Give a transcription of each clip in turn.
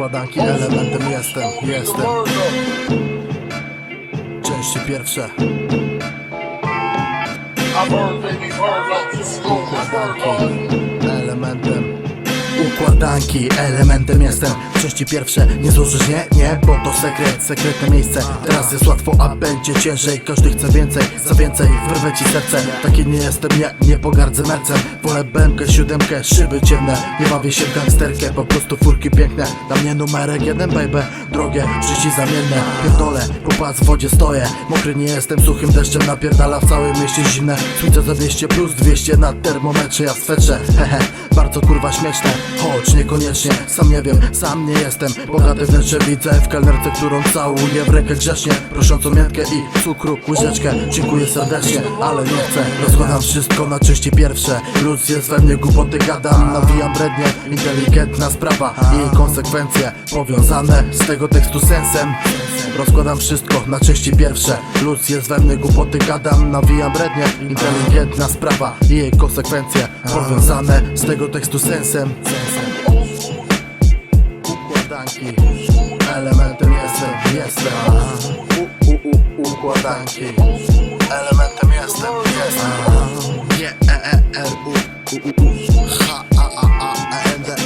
układanki elementem jestem, jestem. Części pierwsze. Układanki elementem. Układanki, elementem jestem Części pierwsze, nie złożysz, nie, nie Bo to sekret, sekretne miejsce. Teraz jest łatwo, a będzie ciężej. Każdy chce więcej, za więcej Wyrwę ci serce, taki nie jestem Nie, nie pogardzę mercem. Wolę bękę, siódemkę, szyby ciemne. Nie bawię się w gangsterkę, po prostu furki piękne. Dla mnie numerek jeden, baby Drogie, życie zamienne. Pierdolę, popatrz w wodzie stoję. Mokry nie jestem, suchym deszczem napierdala W całym mieście zimne. Słońce za 200 plus 200 na termometrze Ja w swetrze, hehe Bardzo kurwa śmieszne, choć niekoniecznie Sam nie wiem, sam nie jestem. Bogaty wnętrze widzę w kelnerce, którą całuję w rękę grzecznie. Prosząc o miętkę i cukru, łyżeczkę. Dziękuję serdecznie, ale nie chcę. Rozkładam wszystko na części pierwsze. Luz jest we mnie, głupoty gadam. Nawijam brednie, inteligentna sprawa I konsekwencje powiązane z tego tekstu sensem. Rozkładam wszystko na części pierwsze. Luz jest we mnie, głupoty gadam. Nawijam brednie, inteligentna sprawa I jej konsekwencje powiązane z tego tekstu sensem jestem, u, u, u, Układanki. Elementem jestem, jestem. G, E, E, R, U, U, U, H, A, A, A, E, N, D.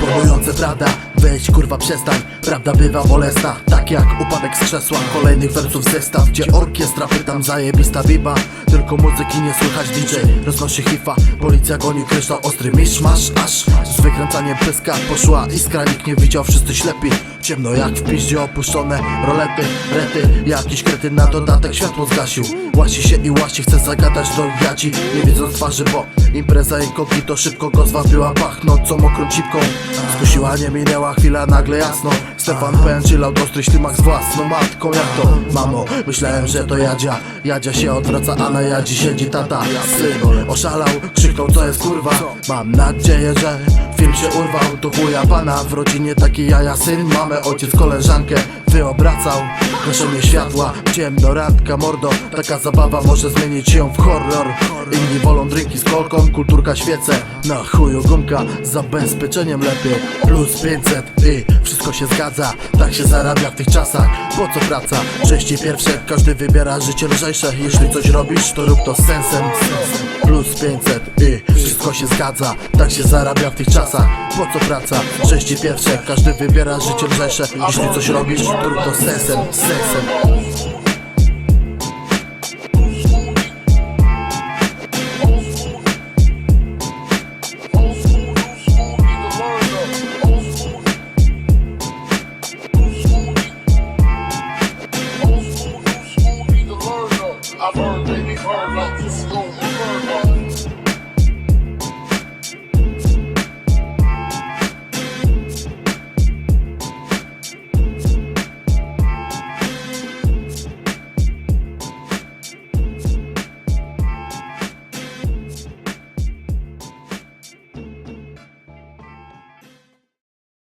Imponujące prawda, weź kurwa przestań. Prawda bywa bolesna, tak jak upadek z krzesła. Kolejnych wersów zestaw, gdzie orkiestra pytam zajebista biba. Tylko muzyki nie słychać DJ Roznosi hifa, policja goni kryształ ostry misz masz Aż z wykręcaniem pyska. Poszła iskra Nikt nie widział, wszyscy ślepi. Ciemno jak w piździe opuszczone rolety Rety, jakiś kretyn na dodatek światło zgasił. Łasi się i łasi, chce zagadać do jadzi Nie widząc twarzy, bo impreza inkognito Szybko go zwabiła pachnącą mokrą cipką. Skusiła, nie minęła chwila, nagle jasno. Stefan pęczylał do strych ślimak z własną matką. Jak to, mamo? Myślałem, że to Jadzia. Jadzia się odwraca, a na Jadzi siedzi tata. Syn oszalał, krzyknął co jest kurwa? Mam nadzieję, że film się urwał Do wuja pana w rodzinie taki jaja syn. Mamy ojciec koleżankę wyobracał. Gaszenie światła, ciemno, radka, mordo. Taka zabawa może zmienić się w horror. Inni wolą drinki z kolką, kulturka świece. Na chuju gumka, z zabezpieczeniem lepiej. Plus 500 i wszystko się zgadza. Tak się zarabia w tych czasach, po co praca? Części pierwsze, każdy wybiera życie lżejsze. Jeśli coś robisz, to rób to z sensem. Plus 500 i wszystko się zgadza Tak się zarabia w tych czasach, po co praca? Części pierwsze, każdy wybiera życie lżejsze Jeśli coś robisz, z sensem, sensem